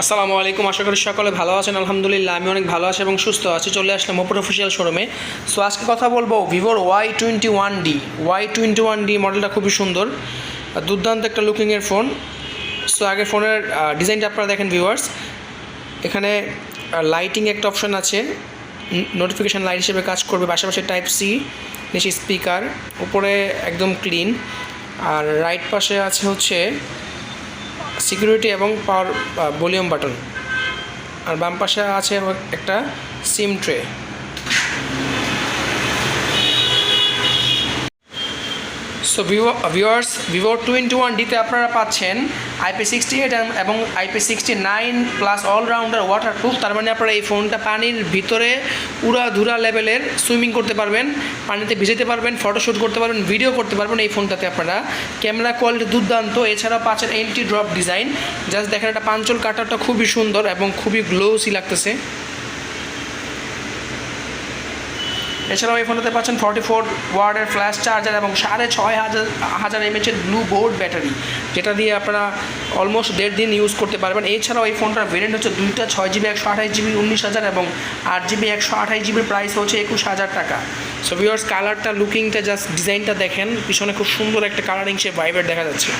আসসালামু আলাইকুম, আশা করি সকলে ভালো আছেন, আলহামদুলিল্লাহ, আমি অনেক ভালো আছি এবং সুস্থ আছি। চলে আসলাম ওপর অফিসিয়াল শোরুমে সো আজকে কথা বলব ভিভোর Y twenty one D Y twenty one D মডেলটা খুবই সুন্দর। দুর্দান্ত একটা লুকিংয়ের ফোন সো আগে ফোনের ডিজাইনটা আপনারা দেখেন ভিউয়ার্স এখানে লাইটিং একটা অপশন আছে। নোটিফিকেশান লাইট হিসেবে কাজ করবে। পাশাপাশি টাইপ সি নিচে স্পিকার উপরে একদম ক্লিন আর রাইট পাশে আছে হচ্ছে সিকিউরিটি এবং পাওয়ার ভলিউম বাটন। আর বাম পাশে আছে একটা সিম ট্রে। সো ভিভো ভিওয়ার্স ভিভো টোয়েন্টি ওয়ান ডিতে আপনারা পাচ্ছেন আইপি সিক্সটি এইট এবং IP sixty nine plus allrounder waterproof তার মানে আপনারা এই ফোনটা পানির ভিতরে উড়া ধুরা লেভেলের সুইমিং করতে পারবেন, পানিতে ভিজাতে পারবেন ফটোশ্যুট করতে পারবেন, ভিডিও করতে পারবেন এই ফোনটাতে আপনারা। ক্যামেরা কোয়ালিটি দুর্দান্ত এছাড়া পাচ্ছেন এন্টি ড্রপ ডিজাইন জাস্ট দেখেন একটা পাঞ্চল কাটারটা খুবই সুন্দর এবং খুবই গ্লোসি লাগতেছে। এছাড়াও এই ফোনটাতে পাচ্ছেন ফর্টি ফোর ওয়ার্ডের ফ্ল্যাশ চার্জার এবং সাড়ে ছয় হাজার হাজার এমএচের ব্লু বোর্ড ব্যাটারি যেটা দিয়ে আপনারা অলমোস্ট দেড় দিন ইউজ করতে পারবেন। এছাড়াও এই ফোনটার ভেরিয়েন্ট হচ্ছে দুইটা ছয় জিবি একশো আঠাশ জিবি উনিশ হাজার এবং আট জিবি একশো আঠাশ জিবির প্রাইস হচ্ছে একুশ হাজার টাকা। সো ভিউয়ার্স কালারটা লুকিংটা জাস্ট ডিজাইনটা দেখেন। পিছনে খুব সুন্দর একটা কালারিং সে ভাইবের দেখা যাচ্ছে।